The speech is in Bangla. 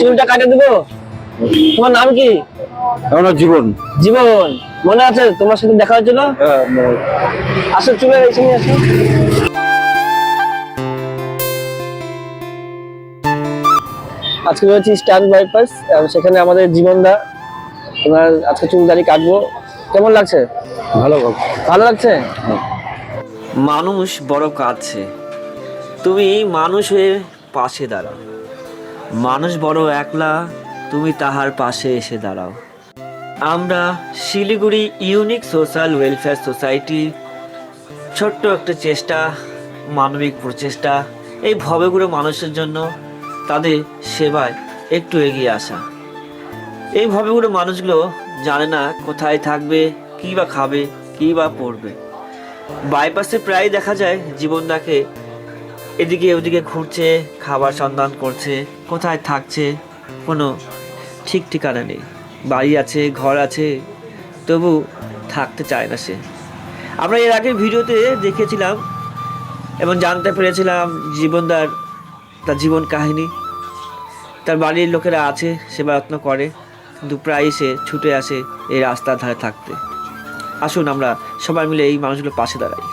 চুলটা কাটে দেবো? তোমার নাম কি? আমার জীবন। জীবন। মনে আছে তোমার সাথে দেখা হয়েছিল? আসো চুলে এসে আসো। আজকে রয়েছে স্ট্যান্ড বাইপাস সেখানে আমাদের জীবনদা তোমার আজকে চুল দাঁড়িয়ে কাটবো। কেমন লাগছে? ভালো ভালো লাগছে? মানুষ বড় কাঁদছে। তুমি মানুষ হয়ে পাশে দাঁড়াও। মানুষ বড় একলা, তুমি তাহার পাশে এসে দাঁড়াও। আমরা Siliguri unique social welfare society, ছোট্ট একটা চেষ্টা, মানবিক প্রচেষ্টা, এই ভবেগুলো মানুষের জন্য তাদের সেবায় একটু এগিয়ে আসা। এই ভবেগুলো মানুষগুলো জানে না কোথায় থাকবে, কী বা খাবে, কী বা পড়বে। বাইপাসে প্রায় দেখা যায় জীবনদাকে এদিকে ওদিকে ঘুরছে, খাবার সন্ধান করছে, কোথায় থাকছে, কোনো ঠিক ঠিকানা নেই। বাড়ি আছে, ঘর আছে, তবু থাকতে চায় না সে। আমরা এর আগে ভিডিওতে দেখেছিলাম এবং জানতে পেরেছিলাম জীবনদার তার জীবন কাহিনী। তার বাড়ির লোকেরা আছে সেবা যত্ন করে, কিন্তু প্রায়ই সে ছুটে আসে এই রাস্তার ধারে থাকতে। আসুন আমরা সবাই মিলে এই মানুষগুলোর পাশে দাঁড়াই।